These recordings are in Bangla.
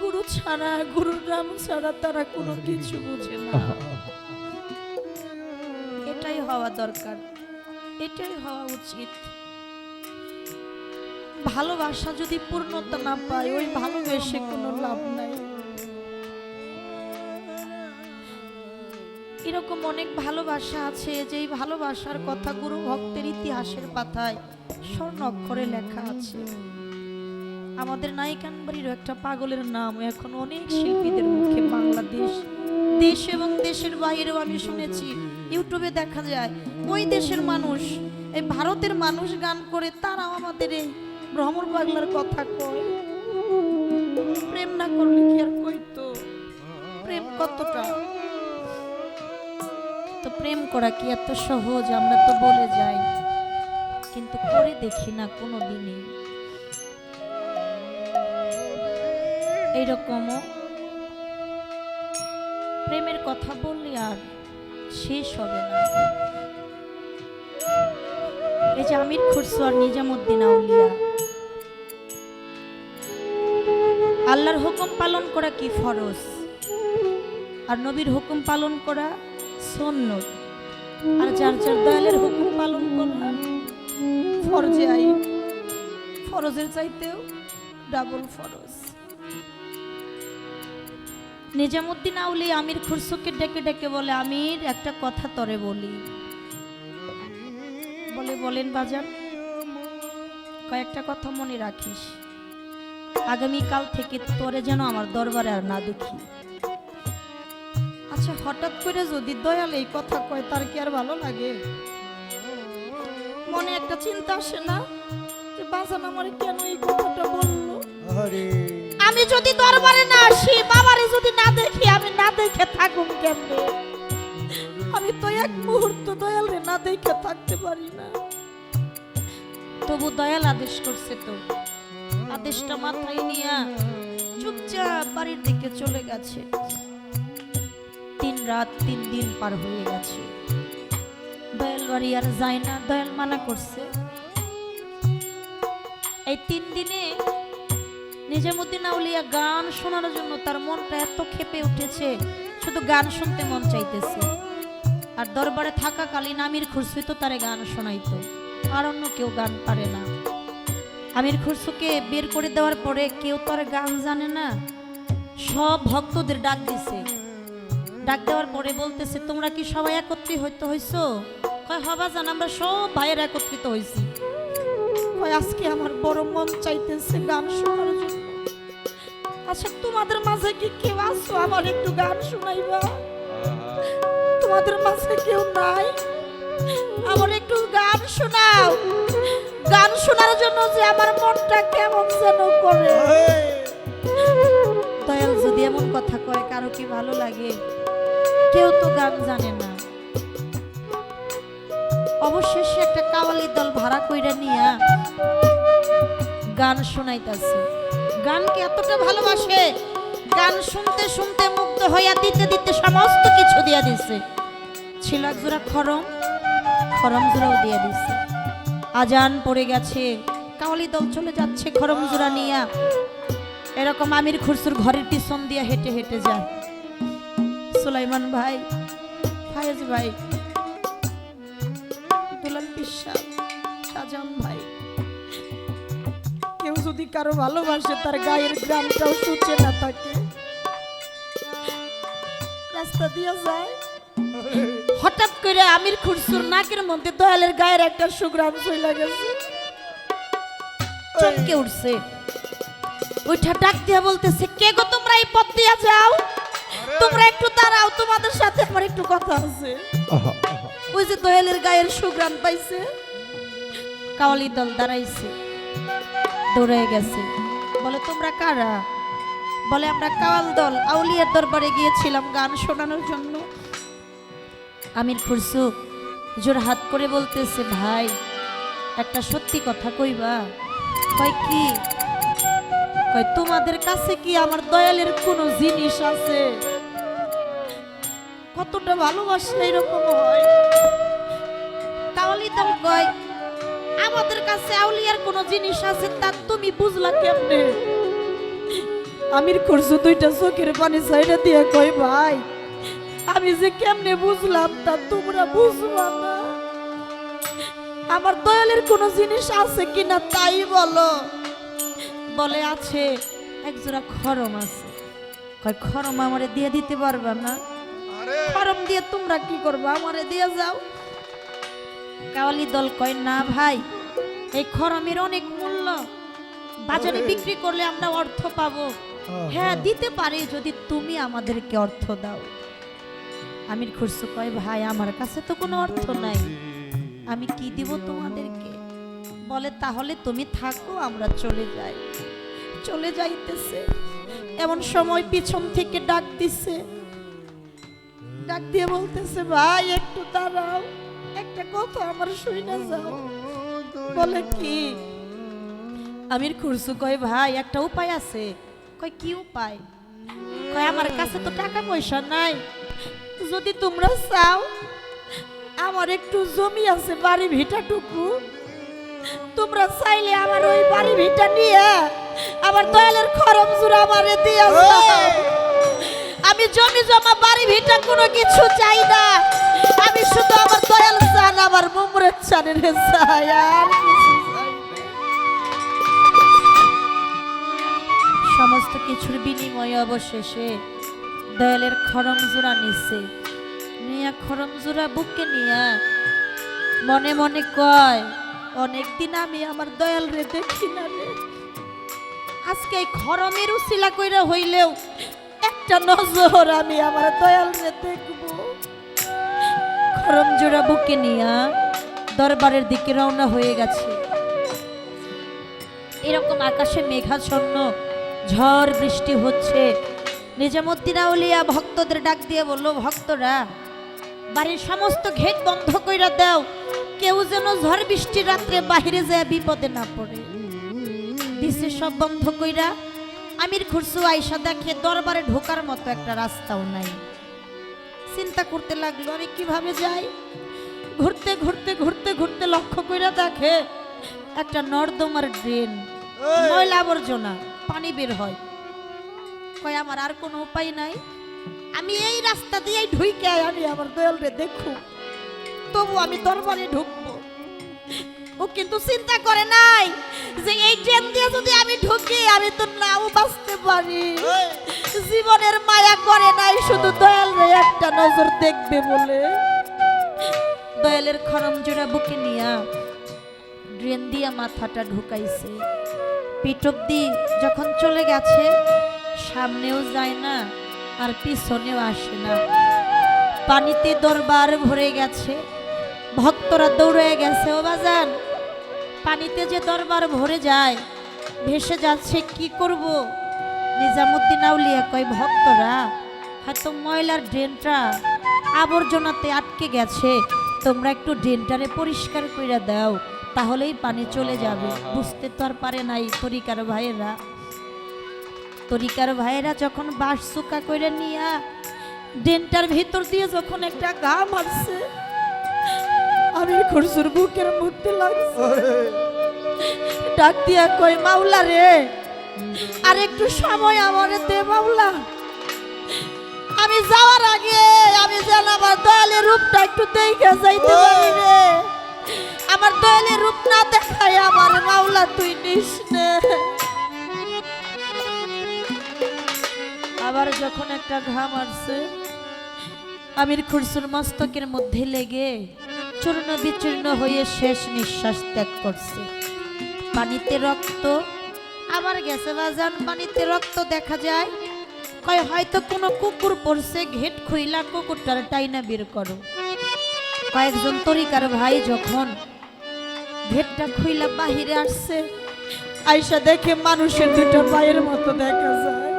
গুরু ছাড়া, গুরুর নাম ছাড়া তারা কোনো কিছু বোঝে না। এটাই হওয়া দরকার। এটাই হওয়া উচিত। ভালোবাসা যদি পূর্ণতা না পায়, ওই ভালোবেসে কোনো লাভ নাই। এরকম অনেক ভালোবাসা আছে, যেই ভালোবাসার কথা গুরু ভক্তের ইতিহাসের পাতায় স্বর্ণ অক্ষরে লেখা আছে। আমাদের নায়িকানবাড়ির একটা পাগলের নাম। এখন অনেক শিল্পীদের মুখে বাংলাদেশ। দেশ এবং দেশের বাইরেও আমি শুনেছি, ইউটিউবে দেখা যায়, ওই দেশের মানুষ, এই ভারতের মানুষ গান করে, তারাও আমাদের এই ভ্রমর পাগলার কথা কয়। প্রেম না করলে কি আর কইতো? প্রেম কতটা? তো প্রেম করা কি এত সহজ? আমরা তো বলে যাই। কিন্তু করে দেখি না কোনো দিনই এইরকমও। প্রেমের কথা বললে আর শেষ হবে না। এই যে আমির খুরসু আর নিজামুদ্দিন আউলিয়া। আল্লাহর হুকুম পালন করা কি ফরজ? আর নবীর হুকুম পালন করা সন্ন্যত আর যার যার দয়ালের হুকুম পালন করা ফরজে আই ফরজের চাইতেও ডাবল ফরজ। নিজামুদ্দিন আউলি আমির খুরসুকে ডেকে ডেকে বলে, আমির, একটা কথা তরে বলি। বলে, বলেন বাজান, কয়েকটা কথা মনে রাখিস। আগামীকাল থেকে তোরে যেন আমার দরবারে আর না দেখি। আচ্ছা হঠাৎ করে যদি দয়াল এই কথা কয়, তার কি আর ভালো লাগে? মনে একটা চিন্তা আসে না যে, বাজান, আমার কেন এই কথাটা বলল? আরে আমি যদি দরবারে না আসি, বাবারে যদি না দেখি, আমি না দেখে থাকুম কেমনে? আমি তো এক মুহূর্ত দয়াল রে না দেখে থাকতে পারি না। তবু দয়াল আদেশ করছে তো। আদেশটা মাথায় নিয়ে চুপচাপ বাড়ির দিকে চলে গেছে। তিন রাত তিন দিন পার হয়ে গেছে। দয়াল বাড়ি আর যায় না, দয়াল মানা করছে। এই তিন দিনে নিজামুদ্দিন আউলিয়া গান শোনার জন্য তার মনটা এত ক্ষেপে উঠেছে, শুধু গান শুনতে মন চাইতেছে। আর দরবারে থাকা থাকাকালীন আমির খুরসুই তো তারে গান শোনাইতো, আর অন্য কেউ গান পারে না। আমির খুরসুকে বের করে দেওয়ার পরে কেউ তো আর গান জানে না। সব ভক্তদের ডাক দিছে। ডাক দেওয়ার পরে বলতেছে, তোমরা কি সবাই একত্রিত হইতে হইছো? কয়, হবা জান, আমরা সব ভাইয়ের একত্রিত হইছি। আজকে আমার বড় মন চাইতেছে গান শোনার জন্য। আচ্ছা তোমাদের মাঝে কি কেউ আসো আমার একটু গান শোনাইবা। তোমাদের মাঝে কেউ নাই? আমার একটু গান শোনাও। গান শোনার জন্য যে আমার মনটা কেমন যেন করে। দয়াল, যদি এমন কথা কয়, কারও কি ভালো লাগে? কেউ তো গান জানে না। অবশেষে একটা কাওয়ালি দল ভাড়া কইরা নিয়া গান শোনাইতাছে। গানকে এতটা ভালোবাসে, গান শুনতে শুনতে মুগ্ধ হইয়া দিতে দিতে সমস্ত কিছু দিয়া দিছে। ছিল এক জোড়া খরম খরম জোড়াও দিয়া দিছে। আজান পড়ে গেছে কাওয়ালি দল চলে যাচ্ছে খরম জোড়া নিয়া। এরকম আমির খুরসুর ঘরের পিছন দিয়া হেঁটে হেঁটে যায়। সুলাইমান ভাই, ফায়েজ ভাই, দুলাল বিশ্বাস কেউ যদি কারও ভালোবাসে তার গায়ের গ্রামটাও সুচে না থাকে। রাস্তা দিয়ে যায়। হঠাৎ করে আমির খুরসুর নাকের মধ্যে দয়ালের গায়ের একটা সুগ্রাম চলে গেছে। চমকে উঠছে। ওইটা ডাক দিয়া বলতেছে কে গো তোমরা এই পথ দিয়া যাও? তোমরা একটু দাঁড়াও তোমাদের সাথে আমার একটু কথা আছে। ওই যে দয়ালের গায়ের সুগ্রাম পাইছে। কাওয়ালি দল দাঁড়াইছে। দৌড়ে গেছে। বলে, তোমরা কারা? বলে, আমরা কাওয়াল দল, আউলিয়ার দরবারে গিয়েছিলাম গান শোনানোর জন্য। আমির খুরসু জোর হাত করে বলতেছে, ভাই, একটা সত্যি কথা কইবা? কয়, কি? কয়, তোমাদের কাছে কি আমার দয়ালের কোনো জিনিস আছে? কতটা ভালোবাসলে এরকম হয়। কাওয়ালি দল কয় আমাদের কাছে আউলিয়ার কোনো জিনিস আছে তা তুমি বুঝলা কেমনে? আমির করছু দুইটা চোখের পানি সাইডে দিয়ে কই ভাই আমি যে কেমনে বুঝলাম তা তোমরা বুঝবা না। আমার দয়ালের কোনো জিনিস আছে কিনা তাই বলো। বলে আছে একজোড়া খরম আছে। কয় খরম আমারে দিয়ে দিতে পারবা না? খরম দিয়ে তোমরা কি করবা? আমারে দিয়ে যাও। কাওয়ালি দল কয় না ভাই এই খরমের অনেক মূল্য। বাজারে বিক্রি করলে আমরা অর্থ পাবো। হ্যাঁ দিতে পারি যদি তুমি আমাদেরকে অর্থ দাও। আমির খুরসু কয় ভাই আমার কাছে তো কোনো অর্থ নাই। আমি কি দিব তোমাদেরকে? বলে তাহলে তুমি থাকো আমরা চলে যাই। চলে যাইতেছে। এমন সময় পিছন থেকে ডাক দিছে। ডাক দিয়ে বলতেছে ভাই একটু দাঁড়াও। একটা কথা আমার শুই না যাও। বলে কি? আমির খুরসু কয়, ভাই, একটা উপায় আছে। কয়, কি উপায়? কয়, আমার কাছে তো টাকা পয়সা নাই। যদি তোমরা চাও, আমার একটু জমি আছে বাড়ি ভিটাটুকু। তোমরা চাইলে আমার ওই বাড়ি ভিটা নিয়ে আমার দয়ালের খরম জুড়ে আমারে দিয়ে আমি জমি জমা বাড়ি ভিটা কোনো কিছু চাই না। আমি শুধু আমার দয়াল চান, আমার মুমরের চানের। সমস্ত কিছুর বিনিময়ে অবশেষে দয়ালের খরম জোড়া নিচ্ছে নিয়া খরম জোড়া বুকে নিয়া মনে মনে কয়, অনেকদিন আমি আমার দয়াল রে দেখি না রে। আজকে এই খরমের উসিলা কইরা হইলেও একটা নজর আমি আমার দয়াল রে দেখব। জোড়া বুকে নিয়া দরবারের দিকে রওনা হয়ে গেছে। এরকম আকাশে মেঘাচ্ছন্ন ঝড় বৃষ্টি হচ্ছে। নিজামুদ্দিন আউলিয়া ভক্তদের ডাক দিয়ে বলল, ভক্তরা, বাড়ির সমস্ত ঘেট বন্ধ কইরা দাও। কেউ যেন ঝড় বৃষ্টি রাত্রে বাইরে যায় বিপদে না পড়ে। দিছে সব বন্ধ কইরা আমির খুরসু আইসা দেখে দরবারে ঢোকার মতো একটা রাস্তাও নাই। চিন্তা করতে লাগল আমি কীভাবে যাই? ঘুরতে ঘুরতে ঘুরতে ঘুরতে লক্ষ্য করে দেখে একটা নর্দমার ড্রেন ময়লা আবর্জনা পানি বের হয়। কয় আমার আর কোনো উপায় নাই। আমি এই রাস্তা দিয়েই ঢুইকে আমি আমার দয়াল রে দেখু তবু আমি দরবারে ঢুকবো। ও কিন্তু চিন্তা করে নাই যে এই ট্রেন দিয়ে যদি আমি ঢুকি আমি তো নাও বাঁচতে পারি। জীবনের মায়া করে নাই শুধু দয়াল রে একটা নজর দেখবে বলে। দয়ালের খরম জোড়া বুকে নিয়া ড্রেন দিয়া মাথাটা ঢুকাইছে। পিটক দি যখন চলে গেছে সামনেও যায় না আর পিছনেও আসে না। পানিতে দরবার ভরে গেছে ভক্তরা দৌড়ে গেছে ও বাজান পানিতে যে দরবার ভরে যায়, ভেসে যাচ্ছে, কি করব? নিজামুদ্দিন আউলিয়া কয়, ভক্তরা হয়তো ময়লার ড্রেনটা আবর্জনাতে আটকে গেছে, তোমরা একটু ড্রেনটারে পরিষ্কার করে দাও, তাহলেই পানি চলে যাবে। বুঝতে তো আর পারে নাই তরিকার ভাইয়েরা। তরিকার ভাইয়েরা যখন বাঁশ চুকা করে নিয়া ডেনটার ভিতর দিয়ে যখন একটা গা মারছে আমি খুরসুর বুকের মধ্যে লাগছে। ডাক দিয়া কই মাওলা রে আর একটু সময় আমারে দে মাওলা। আমি যাওয়ার আগে আমি যেন আমার দয়ালের রূপটা একটু দেখে যাইতে পারি রে। আমার দয়ালের রূপ না দেখাই আমার মাওলা তুই নিস নে। আবার যখন একটা ঘাম আসছে আমির খুরসুর মস্তকের মধ্যে লেগে চূর্ণ বিচূর্ণ হয়ে শেষ নিঃশ্বাস ত্যাগ করছে। পানিতে রক্ত, আবার গেছে বাজান, পানিতে রক্ত দেখা যায়। কয়, হয়তো কোনো কুকুর পড়ছে, ঘেট খুইলা কুকুরটার টাইনা বের করো। কয়েকজন তরিকার ভাই যখন ঘেটটা খুইলা বাহিরে আসছে, আইসা দেখে মানুষের দুটো পায়ের মতো দেখা যায়।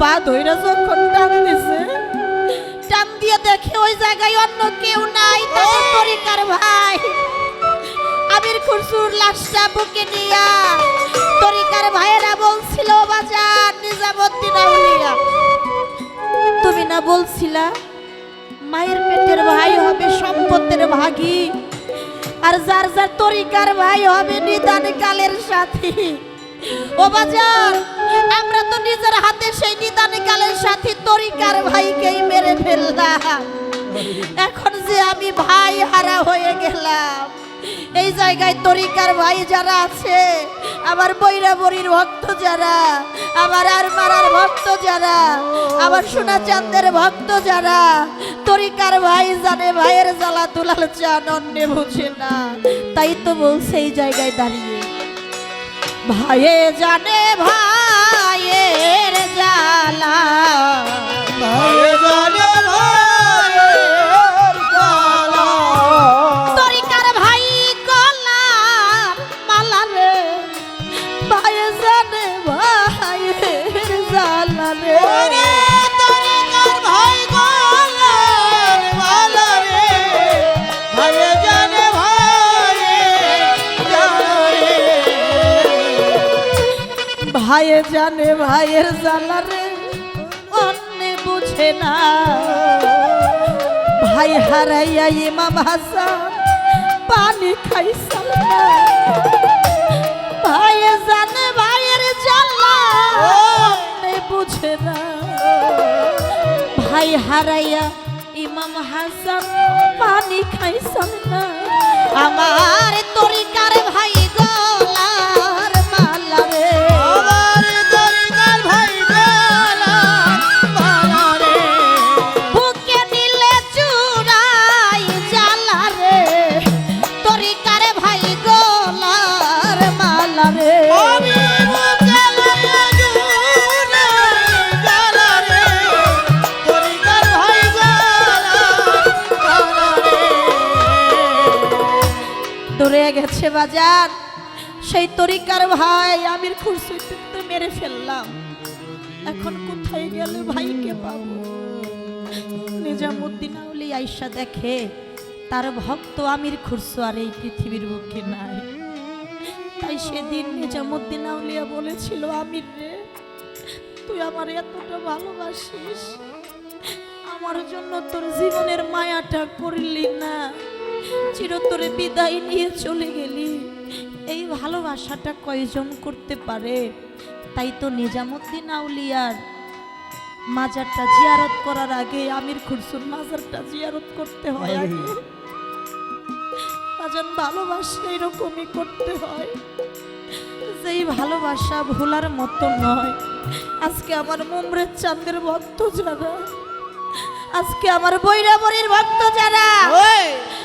পা ধইরা যখন টান দিছে, টান দিয়ে দেখে জায়গায় অন্য কেউ নাই তাদের তরিকার ভাই। আমির খুরসুর লাশটা বুকে নিয়া তরিকার ভাইয়েরা বলছিল বাজার নিজামুদ্দিন আউলিয়া তুমি না বলছিলা মায়ের পেটের ভাই হবে সম্পত্তির ভাগী আর যার যার তরিকার ভাই হবে নিদান কালের সাথী? ও বাজার আমরা তো তরিকার ভাইকেই তরিকার ফেললাম এখন যে আমি ভাই হারা হয়ে গেলাম, এই জায়গায় তরিকার ভাই যারা আছে, আমার বৈরাবরীর ভক্ত যারা, আমার আর মারার ভক্ত যারা, আমার সোনা চাঁদের ভক্ত যারা, তরিকার ভাই জানে ভাইয়ের জ্বালা দুলাল চান, অন্য বুঝে না। তাই তো বলছে এই জায়গায় দাঁড়িয়ে। ভাইয়ে জানে ভাইয়ের জ্বালা। তরিকার ভাইয়ে জানে ভাইয়ের জ্বালা রে, অন্য বুঝে না। ভাই হারাইয়া ইমাম পানি ভাইয়ে জানে ভাইয়ের জ্বালা অন্য বুঝে না। ভাই হারাইয়া ইমাম হাসান, পানি খাইছাল না। আমার তরিকার ভাই বাজার সেই তরিকার ভাই আমির খুরশিদকে তো মেরে ফেললাম। এখন কোথায় গেলে ভাইকে পাবো? নিজামুদ্দিন আউলি আইসা দেখে তার ভক্ত আমির খুরশু আর এই পৃথিবীর বুকে নাই। তাই সেদিন নিজামুদ্দিন আউলিয়া বলেছিল, আমির রে, তুই আমার এতটা ভালোবাসিস। আমার জন্য তোর জীবনের মায়াটা করলি না। চিরতরে বিদায় নিয়ে চলে গেলি। এই ভালোবাসাটা কয়জন করতে পারে? তাই তো নিজামুদ্দিন আউলিয়ার মাজারটা জিয়ারত করার আগে আমির খুরসুর মাজারটা জিয়ারত করতে হয় আগে। বাজান ভালোবাসা এরকমই করতে হয়। যেই ভালোবাসা ভোলার মতো নয়। আজকে আমার মুমরের চাঁদের ভক্ত যারা আজকে আমার বৈরাবরীর ভক্ত যারা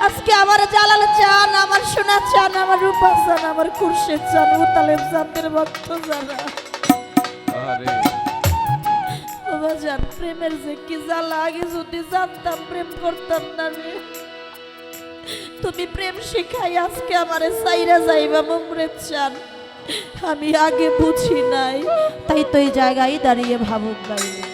আজকে আমার জালাল চান আমার সোনা চান আমার রূপা চান আমার খুরশেদ চান উতালেব চাঁদের ভক্ত যারা। বাবা জান প্রেমের যে কি জ্বালা আগে যদি জানতাম প্রেম করতাম না রে তুমি প্রেম শিখাই আজকে আমারে সাইরা যাইবা মুমরে চান আমি আগে বুঝি নাই তাই তো এই জায়গায় দাঁড়িয়ে ভাবুক গাইলে